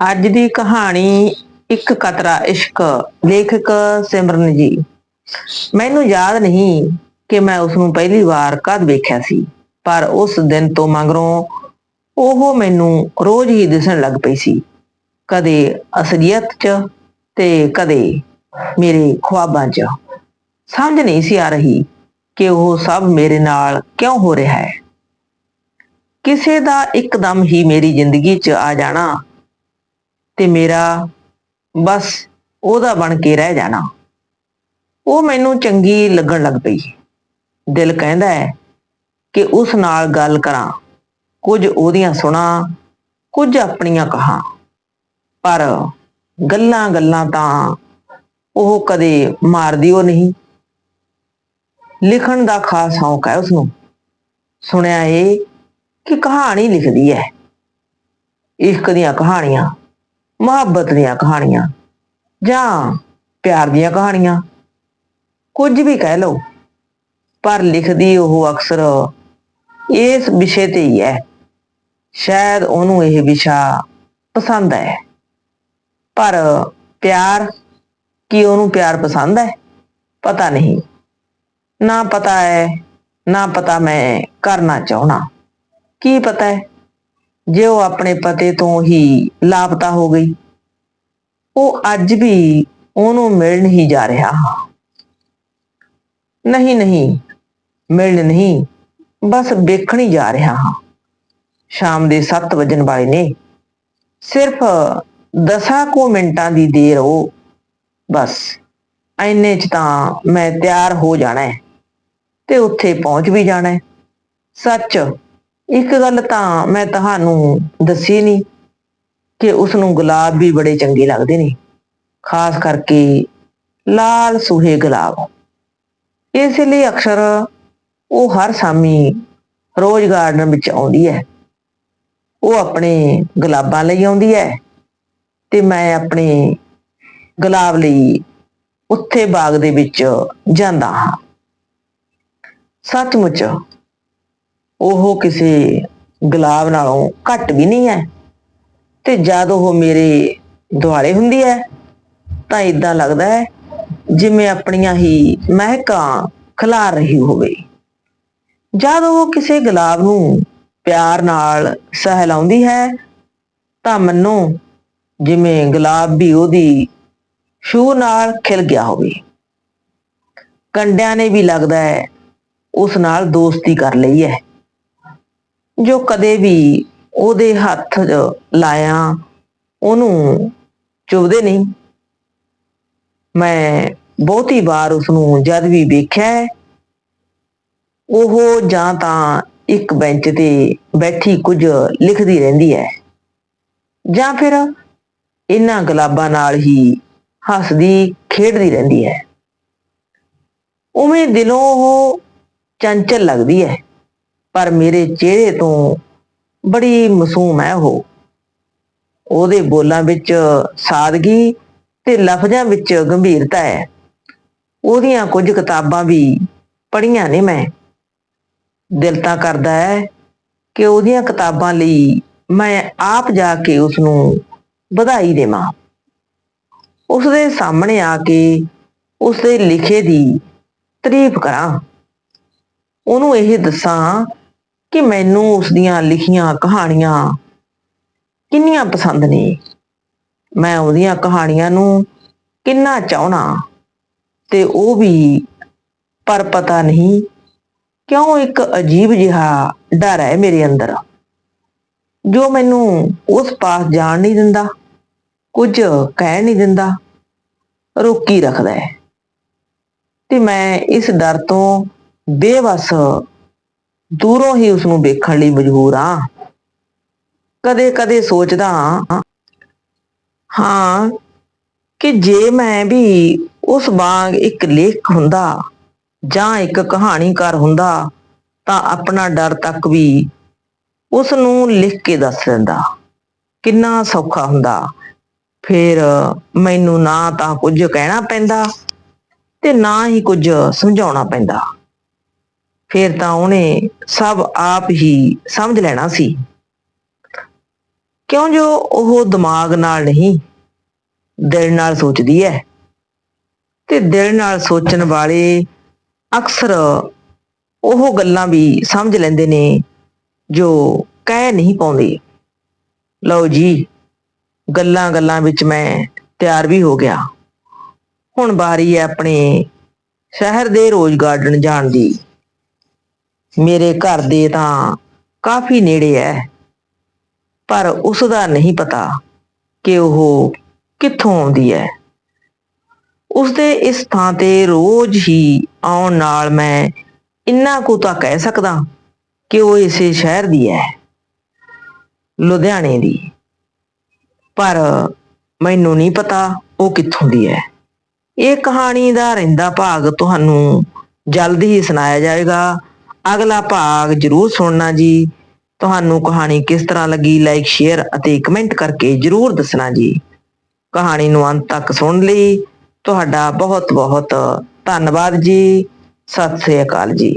ਅੱਜ ਦੀ ਕਹਾਣੀ ਇੱਕ ਕਤਰਾ ਇਸ਼ਕ, ਲੇਖਕ ਸਿਮਰਨ ਜੀ। ਮੈਨੂੰ ਯਾਦ ਨਹੀਂ ਕਿ ਮੈਂ ਉਸ ਨੂੰ ਪਹਿਲੀ ਵਾਰ ਕਦ ਵੇਖਿਆ ਸੀ, ਪਰ ਉਸ ਦਿਨ ਤੋਂ ਮਗਰੋਂ ਉਹ ਮੈਨੂੰ ਰੋਜ਼ ਹੀ ਦਿਸਣ ਲੱਗ ਪਈ ਸੀ। ਕਦੇ ਅਸਲੀਅਤ 'ਚ ਤੇ ਕਦੇ ਮੇਰੇ ਖੁਆਬਾਂ 'ਚ। ਸਮਝ ਨਹੀਂ ਸੀ ਆ ਰਹੀ ਕਿ ਉਹ ਸਭ ਮੇਰੇ ਨਾਲ ਕਿਉਂ ਹੋ ਰਿਹਾ ਹੈ। ਕਿਸੇ ਦਾ ਇੱਕਦਮ ਹੀ ਮੇਰੀ ਜ਼ਿੰਦਗੀ 'ਚ ਆ ਜਾਣਾ ਤੇ ਮੇਰਾ ਬਸ ਉਹਦਾ ਬਣ ਕੇ ਰਹਿ ਜਾਣਾ। ਉਹ ਮੈਨੂੰ ਚੰਗੀ ਲੱਗਣ ਲੱਗ ਪਈ। ਦਿਲ ਕਹਿੰਦਾ ਹੈ ਕਿ ਉਸ ਨਾਲ ਗੱਲ ਕਰਾਂ। ਕੁਝ ਉਹਦੀਆਂ ਸੁਣਾ, ਕੁਝ ਆਪਣੀਆਂ ਕਹਾਂ। ਪਰ ਗੱਲਾਂ ਗੱਲਾਂ ਤਾਂ ਉਹ ਕਦੇ ਮਾਰਦੀ ਉਹ ਨਹੀਂ। ਲਿਖਣ ਦਾ ਖਾਸ ਸ਼ੌਂਕ ਹੈ ਉਸਨੂੰ। ਸੁਣਿਆ ਏ ਕਿ ਕਹਾਣੀ ਲਿਖਦੀ ਹੈ। ਇਸ਼ਕ ਦੀਆਂ ਕਹਾਣੀਆਂ ਮੁਹੱਬਤ ਦੀਆਂ ਕਹਾਣੀਆਂ ਜਾਂ ਪਿਆਰ ਦੀਆਂ ਕਹਾਣੀਆਂ। ਕੁਝ ਵੀ ਕਹਿ ਲਓ, ਪਰ ਲਿਖਦੀ ਉਹ ਅਕਸਰ ਇਸ ਵਿਸ਼ੇ ਤੇ ਹੀ ਹੈ। ਸ਼ਾਇਦ ਉਹਨੂੰ ਇਹ ਵਿਸ਼ਾ ਪਸੰਦ ਹੈ। ਪਰ ਪਿਆਰ, ਕੀ ਉਹਨੂੰ ਪਿਆਰ ਪਸੰਦ ਹੈ? ਪਤਾ ਨਹੀਂ। ਨਾ ਪਤਾ ਹੈ, ਨਾ ਪਤਾ ਮੈਂ ਕਰਨਾ ਚਾਹਣਾ ਕੀ ਪਤਾ ਹੈ? ਜੇ ਉਹ ਆਪਣੇ ਪਤੇ ਤੋਂ ਹੀ ਲਾਪਤਾ ਹੋ ਗਈ, ਉਹ ਅੱਜ ਵੀ ਉਹਨੂੰ ਮਿਲਣ ਹੀ ਜਾ ਰਿਹਾ ਨਹੀਂ ਨਹੀਂ, ਮਿਲਣ ਨਹੀਂ, ਬਸ ਵੇਖਣ ਹੀ ਜਾ ਰਿਹਾ ਹਾਂ। ਸ਼ਾਮ ਦੇ 7 ਵਜਣ ਵਾਲੇ ਨੇ, ਸਿਰਫ ਦਸਾਂ ਕੁ ਮਿੰਟਾਂ ਦੀ ਦੇਰ ਉਹ, ਬਸ ਐਨੇ ਚ ਤਾਂ ਮੈਂ ਤਿਆਰ ਹੋ ਜਾਣਾ ਹੈ ਤੇ ਉੱਥੇ ਪਹੁੰਚ ਵੀ ਜਾਣਾ ਹੈ। ਸੱਚ ਇੱਕ ਗੱਲ ਤਾਂ ਮੈਂ ਤੁਹਾਨੂੰ ਦੱਸੀ ਨਹੀਂ ਕਿ ਉਸ ਨੂੰ ਗੁਲਾਬ ਵੀ ਬੜੇ ਚੰਗੇ ਲੱਗਦੇ ਨੇ, ਖਾਸ ਕਰਕੇ ਲਾਲ ਸੂਹੇ ਗੁਲਾਬ। ਇਸ ਲਈ ਅਕਸਰ ਉਹ ਹਰ ਸ਼ਾਮੀ ਰੋਜ਼ ਗਾਰਡਨ ਵਿੱਚ ਆਉਂਦੀ ਹੈ। ਉਹ ਆਪਣੇ ਗੁਲਾਬਾਂ ਲਈ ਆਉਂਦੀ ਹੈ ਤੇ ਮੈਂ ਆਪਣੇ ਗੁਲਾਬ ਲਈ ਉੱਥੇ ਬਾਗ ਦੇ ਵਿੱਚ ਜਾਂਦਾ ਹਾਂ। ਸੱਚਮੁੱਚ ਉਹ ਕਿਸੇ ਗੁਲਾਬ ਨਾਲੋਂ ਘੱਟ ਵੀ ਨਹੀਂ ਹੈ। ਤੇ ਜਦ ਉਹ ਮੇਰੇ ਦੁਆਲੇ ਹੁੰਦੀ ਹੈ, ਤਾਂ ਇਦਾਂ ਲੱਗਦਾ ਹੈ ਜਿਵੇਂ ਆਪਣੀਆਂ ਹੀ ਮਹਿਕਾਂ ਖਿਲਾਰ ਰਹੀ ਹੋਵੇ। ਜਦ ਉਹ ਕਿਸੇ ਗੁਲਾਬ ਨੂੰ ਪਿਆਰ ਨਾਲ ਸਹਿਲਾਉਂਦੀ ਹੈ, ਤਾਂ ਮੰਨੋ ਜਿਵੇਂ ਗੁਲਾਬ ਵੀ ਉਹਦੀ ਸ਼ੂ ਨਾਲ ਖਿਲ ਗਿਆ ਹੋਵੇ। ਕੰਡਿਆਂ ਨੇ ਵੀ ਲੱਗਦਾ ਹੈ ਉਸ ਨਾਲ ਦੋਸਤੀ ਕਰ ਲਈ ਹੈ। ਜੋ ਕਦੇ ਵੀ ਉਹਦੇ ਹੱਥ ਲਾਇਆ ਉਹਨੂੰ ਚੁਭਦੇ ਨਹੀਂ। ਮੈਂ ਬਹੁਤੀ ਵਾਰ ਉਸ ਨੂੰ ਜਦ ਵੀ ਵੇਖਿਆ ਹੈ, ਉਹ ਜਾਂ ਤਾਂ ਇੱਕ ਬੈਂਚ ਤੇ ਬੈਠੀ ਕੁਝ ਲਿਖਦੀ ਰਹਿੰਦੀ ਹੈ ਜਾਂ ਫਿਰ ਇਹਨਾਂ ਗੁਲਾਬਾਂ ਨਾਲ ਹੀ ਹੱਸਦੀ ਖੇਡਦੀ ਰਹਿੰਦੀ ਹੈ। ਉਵੇਂ ਦਿਲੋਂ ਉਹ ਚੰਚਲ ਲੱਗਦੀ ਹੈ। ਪਰ ਮੇਰੇ ਚਿਹਰੇ ਤੋਂ ਬੜੀ ਮਾਸੂਮ ਹੈ ਉਹ। ਉਹਦੇ ਬੋਲਾਂ ਵਿੱਚ ਸਾਦਗੀ ਤੇ ਲਫ਼ਜ਼ਾਂ ਵਿੱਚ ਗੰਭੀਰਤਾ ਹੈ। ਉਹਦੀਆਂ ਕੁਝ ਕਿਤਾਬਾਂ ਵੀ ਪੜ੍ਹੀਆਂ ਨੇ ਮੈਂ। ਦਿਲ ਤਾਂ ਕਰਦਾ ਹੈ ਕਿ ਉਹਦੀਆਂ ਕਿਤਾਬਾਂ ਲਈ ਮੈਂ ਆਪ ਜਾ ਕੇ ਉਸ ਨੂੰ ਵਧਾਈ ਦੇਵਾਂ। ਉਸ ਦੇ ਸਾਹਮਣੇ ਆ ਕੇ ਉਸ ਦੇ ਲਿਖੇ ਦੀ ਤਾਰੀਫ ਕਰਾਂ। ਉਹਨੂੰ ਇਹ ਦੱਸਾਂ ਕਿ ਮੈਨੂੰ ਉਸ ਦੀਆਂ ਲਿਖੀਆਂ ਕਹਾਣੀਆਂ ਕਿੰਨੀਆਂ ਪਸੰਦ ਨੇ? ਮੈਂ ਉਹਦੀਆਂ ਕਹਾਣੀਆਂ ਨੂੰ ਕਿੰਨਾ ਚਾਹਣਾ ਤੇ ਉਹ ਵੀ ਪਰ ਪਤਾ ਨਹੀਂ ਕਿਉਂ ਇੱਕ ਅਜੀਬ ਜਿਹਾ ਡਰ ਹੈ ਮੇਰੇ ਅੰਦਰ। ਜੋ ਮੈਨੂੰ ਉਸ ਪਾਸ ਜਾਣ ਨਹੀਂ ਦਿੰਦਾ, ਕੁਝ ਕਹਿ ਨਹੀਂ ਦਿੰਦਾ, ਰੋਕੀ ਰੱਖਦਾ ਹੈ। ਤੇ ਮੈਂ ਇਸ ਡਰ ਤੋਂ ਬੇਵਸ ਦੂਰੋਂ ਹੀ ਉਸ ਨੂੰ ਵੇਖਣ ਲਈ ਮਜਬੂਰ ਹਾਂ ਕਦੇ-ਕਦੇ ਸੋਚਦਾ ਹਾਂ ਹਾਂ, ਕਿ ਜੇ ਮੈਂ ਵੀ ਉਸ ਵਾਂਗ ਇੱਕ ਲੇਖ ਹੁੰਦਾ ਜਾਂ ਇੱਕ ਕਹਾਣੀਕਾਰ ਹੁੰਦਾ, ਤਾਂ ਆਪਣਾ ਡਰ ਤੱਕ ਵੀ ਉਸ ਨੂੰ ਲਿਖ ਕੇ ਦੱਸ ਦਿੰਦਾ। ਕਿੰਨਾ ਸੌਖਾ ਹੁੰਦਾ। ਫਿਰ ਮੈਨੂੰ ਨਾ ਤਾਂ ਕੁਝ ਕਹਿਣਾ ਪੈਂਦਾ ਤੇ ਨਾ ਹੀ ਕੁਝ ਸਮਝਾਉਣਾ ਪੈਂਦਾ। ਫਿਰ ਤਾਂ ਉਹਨੇ ਸਭ ਆਪ ਹੀ ਸਮਝ ਲੈਣਾ ਸੀ। ਕਿਉਂ ਜੋ ਉਹ ਦਿਮਾਗ ਨਾਲ ਨਹੀਂ, ਦਿਲ ਨਾਲ ਸੋਚਦੀ ਹੈ ਤੇ ਦਿਲ ਨਾਲ ਸੋਚਣ ਵਾਲੇ ਅਕਸਰ ਉਹ ਗੱਲਾਂ ਵੀ ਸਮਝ ਲੈਂਦੇ ਨੇ ਜੋ ਕਹਿ ਨਹੀਂ ਪਾਉਂਦੇ। ਲਓ ਜੀ, ਗੱਲਾਂ ਗੱਲਾਂ ਵਿੱਚ ਮੈਂ ਤਿਆਰ ਵੀ ਹੋ ਗਿਆ। ਹੁਣ ਬਾਰੀ ਹੈ ਆਪਣੇ ਸ਼ਹਿਰ ਦੇ ਰੋਜ਼ ਗਾਰਡਨ ਜਾਣ ਦੀ। ਮੇਰੇ ਘਰ ਦੇ ਤਾਂ ਕਾਫੀ ਨੇੜੇ ਹੈ ਪਰ ਉਸ ਦਾ ਨਹੀਂ ਪਤਾ ਕਿ ਉਹ ਕਿੱਥੋਂ ਆਉਂਦੀ ਹੈ ਉਸ ਦੇ ਇਸ ਥਾਂ ਤੇ ਰੋਜ਼ ਹੀ ਆਉਣ ਨਾਲ ਮੈਂ ਇੰਨਾ ਕੁ ਤਾਂ ਕਹਿ ਸਕਦਾ ਕਿ ਉਹ ਇਸੇ ਸ਼ਹਿਰ ਦੀ ਹੈ ਲੁਧਿਆਣੇ ਦੀ। ਪਰ ਮੈਨੂੰ ਨਹੀਂ ਪਤਾ ਉਹ ਕਿੱਥੋਂ ਦੀ ਹੈ ਇਹ ਕਹਾਣੀ ਦਾ ਰਹਿੰਦਾ ਭਾਗ ਤੁਹਾਨੂੰ ਜਲਦ ਹੀ ਸੁਣਾਇਆ ਜਾਏਗਾ। ਅਗਲਾ ਭਾਗ ਜਰੂਰ ਸੁਣਨਾ ਜੀ। ਤੁਹਾਨੂੰ ਕਹਾਣੀ ਕਿਸ ਤਰ੍ਹਾਂ ਲੱਗੀ ਲਾਈਕ ਸ਼ੇਅਰ ਅਤੇ ਕਮੈਂਟ ਕਰਕੇ ਜਰੂਰ ਦੱਸਣਾ ਜੀ। ਕਹਾਣੀ ਨੂੰ ਅੰਤ ਤੱਕ ਸੁਣ ਲਈ। ਤੁਹਾਡਾ ਬਹੁਤ ਬਹੁਤ ਧੰਨਵਾਦ ਜੀ। ਸਤਿ ਸ੍ਰੀ ਅਕਾਲ ਜੀ।